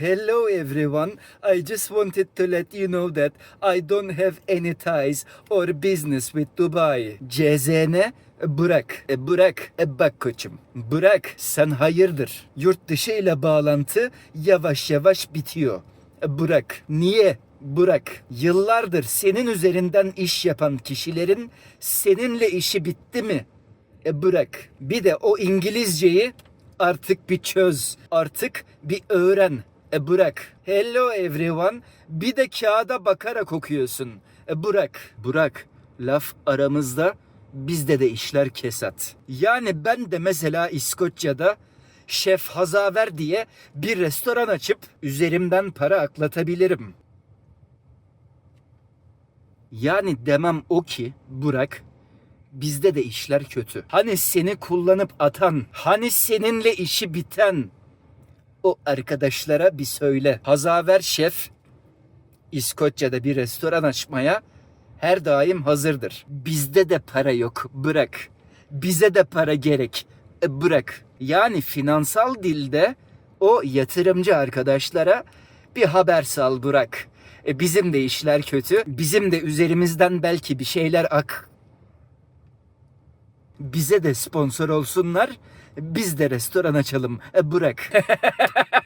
Hello everyone. I just wanted to let you know that I don't have any ties or business with Dubai. CZN bırak. E, bırak. E, bak koçum. Bırak. Sen hayırdır? Yurt dışı ile bağlantı yavaş yavaş bitiyor. E, bırak. Niye? Bırak. Yıllardır senin üzerinden iş yapan kişilerin seninle işi bitti mi? Bırak. Bir de o İngilizceyi artık bir çöz. Artık bir öğren. E bırak. Hello everyone. Bir de kağıda bakarak okuyorsun. E bırak. Bırak. Laf aramızda bizde de işler kesat. Yani ben de mesela İskoçya'da Şef Hazaver diye bir restoran açıp üzerimden para aklatabilirim. Yani demem o ki Burak bizde de işler kötü. Hani seni kullanıp atan, hani seninle işi biten o arkadaşlara bir söyle. Hazaver şef İskoçya'da bir restoran açmaya her daim hazırdır. Bizde de para yok. Bırak. Bize de para gerek. E, bırak. Yani finansal dilde o yatırımcı arkadaşlara bir haber sal bırak. E, bizim de işler kötü. Bizim de üzerimizden belki bir şeyler ak. Bize de sponsor olsunlar. Biz de restoran açalım. E, bırak.